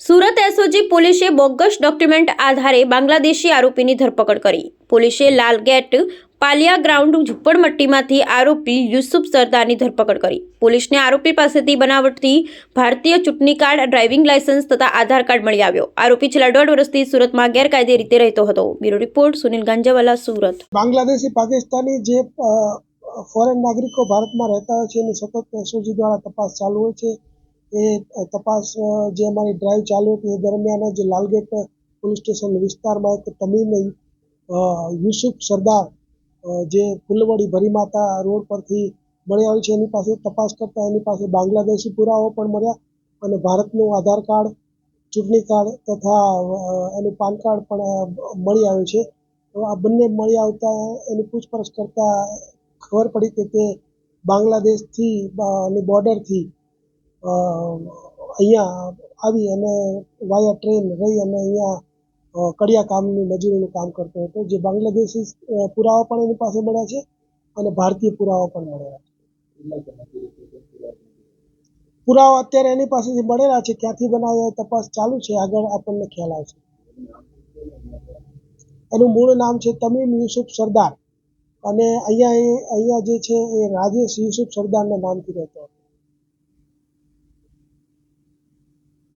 Surat SOG પોલીસે bogus document આધારે બાંગ્લાદેશી આરોપીની ધરપકડ કરી પોલીસે લાલગેટ પાલિયા ગ્રાઉન્ડ ઝુંપડમટ્ટીમાંથી આરોપી યુસુફ સરદારની ધરપકડ કરી. પોલીસને આરોપી પાસેથી બનાવટથી ભારતીય ચૂંટણી કાર્ડ, ડ્રાઇવિંગ લાયસન્સ તથા આધાર કાર્ડ મળી આવ્યો. આરોપી છેલ્લા દોઢ વર્ષથી સુરતમાં ગેરકાયદે રીતે રહેતો હતો. Bureau report, Sunil Ganjawala, Surat. Bangladeshi, Pakistani જે ફોરેન નાગરિકો ભારતમાં રહેતા હોય છે, એની સતત એસઓજી દ્વારા તપાસ ચાલુ હોય છે. એ તપાસ જે અમારી ડ્રાઈવ ચાલુ હતી, એ દરમિયાન જ લાલગેટ પોલીસ સ્ટેશન વિસ્તારમાં એક તમીમ યુસુફ સરદાર જે ફુલવડી ભરીમાતા રોડ પરથી મળી આવ્યું છે, એની પાસે તપાસ કરતા એની પાસે બાંગ્લાદેશી પુરાવો પણ મળ્યા અને ભારતનું આધાર કાર્ડ, ચૂંટણી કાર્ડ તથા એનું પાન કાર્ડ પણ મળી આવ્યું છે. તો આ બંને મળી આવતા એની પૂછપરછ કરતા ખબર પડી કે તે બાંગ્લાદેશથી અને બોર્ડરથી અહીંયા આવી અને વાયા ટ્રેન રહી અને અહીંયા કડિયા કામની મજૂરીનું કામ કરતો હતો, જે બાંગ્લાદેશી પુરાવા પણ એની પાસે મળ્યા છે અને ભારતીય પુરાવા પણ મળ્યા છે. પુરાવા અત્યારે એની પાસેથી મળેલા છે, ક્યાંથી બનાવ્યા તપાસ ચાલુ છે, આગળ આપણને ખ્યાલ આવશે. એનું મૂળ નામ છે તમીમ યુસુફ સરદાર અને અહીંયા અહીંયા જે છે એ રાજેશ યુસુફ સરદારના નામથી રહેતો હતો.